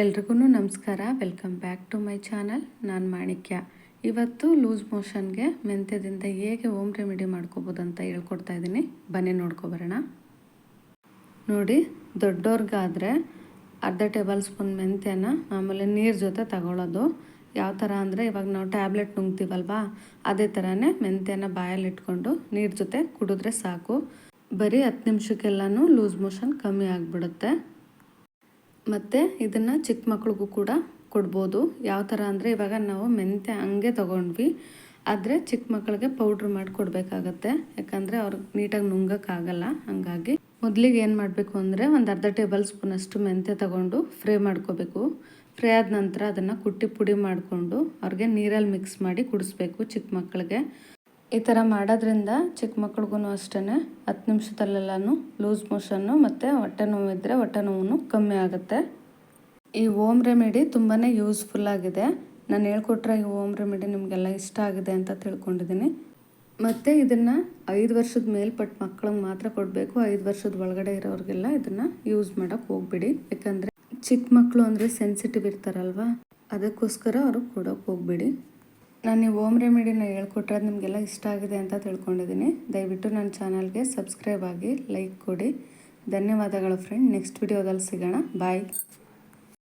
ಎಲ್ರಿಗೂ ನಮಸ್ಕಾರ. Welcome back to my channel ನಾನು ಮಾಣಿಕ್ಯ. ಇವತ್ತು ಲೂಸ್ ಮೋಷನ್ಗೆ ಮೆಂತ್ಯದಿಂದ ಹೇಗೆ ಹೋಮ್ ರೆಮಿಡಿ ಮಾಡ್ಕೋಬೋದು ಅಂತ ಹೇಳ್ಕೊಡ್ತಾ ಇದ್ದೀನಿ. ಬನ್ನಿ ನೋಡ್ಕೊಬರೋಣ ನೋಡಿ ದೊಡ್ಡವ್ರಿಗಾದರೆ ಅರ್ಧ ಟೇಬಲ್ ಸ್ಪೂನ್ ಮೆಂತ್ಯನ, ಆಮೇಲೆ ನೀರು ಜೊತೆ ತಗೊಳ್ಳೋದು ಯಾವ ಥರ ಅಂದರೆ ಇವಾಗ ನಾವು ಟ್ಯಾಬ್ಲೆಟ್ ನುಂಗ್ತೀವಲ್ವಾ, ಅದೇ ಥರನೇ ಮೆಂತ್ಯನ ಬಾಯಲ್ಲಿ ಇಟ್ಕೊಂಡು ನೀರು ಜೊತೆ ಕುಡಿದ್ರೆ ಸಾಕು. ಬರೀ ಹತ್ತು ನಿಮಿಷಕ್ಕೆಲ್ಲನೂ ಲೂಸ್ ಮೋಷನ್ ಕಮ್ಮಿ ಆಗಿಬಿಡುತ್ತೆ. ಮತ್ತು ಇದನ್ನು ಚಿಕ್ಕ ಮಕ್ಳಿಗೂ ಕೂಡ ಕೊಡ್ಬೋದು. ಯಾವ ಥರ ಅಂದರೆ ಇವಾಗ ನಾವು ಮೆಂತ್ಯ ಹಂಗೆ ತೊಗೊಂಡ್ವಿ. ಆದರೆ ಚಿಕ್ಕ ಮಕ್ಕಳಿಗೆ ಪೌಡ್ರ್ ಮಾಡಿ ಕೊಡಬೇಕಾಗತ್ತೆ ಯಾಕಂದರೆ ಅವ್ರಿಗೆ ನೀಟಾಗಿ ನುಂಗೋಕ್ಕಾಗಲ್ಲ. ಹಂಗಾಗಿ ಮೊದಲಿಗೆ ಏನು ಮಾಡಬೇಕು ಅಂದರೆ ಒಂದು ಅರ್ಧ ಟೇಬಲ್ ಸ್ಪೂನಷ್ಟು ಮೆಂತ್ಯ ತಗೊಂಡು ಫ್ರೈ ಮಾಡ್ಕೋಬೇಕು. ಫ್ರೈ ಆದ ನಂತರ ಅದನ್ನು ಕುಟ್ಟಿ ಪುಡಿ ಮಾಡಿಕೊಂಡು ಅವ್ರಿಗೆ ನೀರಲ್ಲಿ ಮಿಕ್ಸ್ ಮಾಡಿ ಕುಡಿಸ್ಬೇಕು ಚಿಕ್ಕ ಮಕ್ಕಳಿಗೆ ಈ ಥರ ಮಾಡೋದ್ರಿಂದ ಚಿಕ್ಕ ಮಕ್ಳಿಗೂ ಅಷ್ಟೇ ಹತ್ತು ನಿಮಿಷದಲ್ಲೆಲ್ಲನೂ ಲೂಸ್ ಮೋಷನ್ನು ಮತ್ತು ಹೊಟ್ಟೆ ನೋವಿದ್ದರೆ ಹೊಟ್ಟೆ ನೋವು ಕಮ್ಮಿ ಆಗುತ್ತೆ. ಈ ಓಮ್ ರೆಮಿಡಿ ತುಂಬಾ ಯೂಸ್ಫುಲ್ ಆಗಿದೆ. ನಾನು ಹೇಳ್ಕೊಟ್ರೆ ಈ ಓಮ್ ರೆಮಿಡಿ ನಿಮಗೆಲ್ಲ ಇಷ್ಟ ಆಗಿದೆ ಅಂತ ತಿಳ್ಕೊಂಡಿದ್ದೀನಿ. ಮತ್ತು ಇದನ್ನು ಐದು ವರ್ಷದ ಮೇಲ್ಪಟ್ಟ ಮಕ್ಳಿಗೆ ಮಾತ್ರ ಕೊಡಬೇಕು. ಐದು ವರ್ಷದ ಒಳಗಡೆ ಇರೋರಿಗೆಲ್ಲ ಇದನ್ನು ಯೂಸ್ ಮಾಡೋಕ್ಕೆ ಹೋಗ್ಬಿಡಿ. ಯಾಕಂದರೆ ಚಿಕ್ಕ ಮಕ್ಕಳು ಅಂದರೆ ಸೆನ್ಸಿಟಿವ್ ಇರ್ತಾರಲ್ವ? ಅದಕ್ಕೋಸ್ಕರ ಅವರು ಕೊಡೋಕೆ ಹೋಗ್ಬಿಡಿ. ನಾನು ನೀವು ಓಮ್ ರೆಮಿಡಿನ ಹೇಳ್ಕೊಟ್ರೆ ಅದು ನಿಮಗೆಲ್ಲ ಇಷ್ಟ ಆಗಿದೆ ಅಂತ ತಿಳ್ಕೊಂಡಿದ್ದೀನಿ. ದಯವಿಟ್ಟು ನನ್ನ ಚಾನಲ್ಗೆ ಸಬ್ಸ್ಕ್ರೈಬ್ ಆಗಿ ಲೈಕ್ ಕೊಡಿ. ಧನ್ಯವಾದಗಳು ಫ್ರೆಂಡ್. ನೆಕ್ಸ್ಟ್ ವಿಡಿಯೋದಲ್ಲಿ ಸಿಗೋಣ. ಬಾಯ್.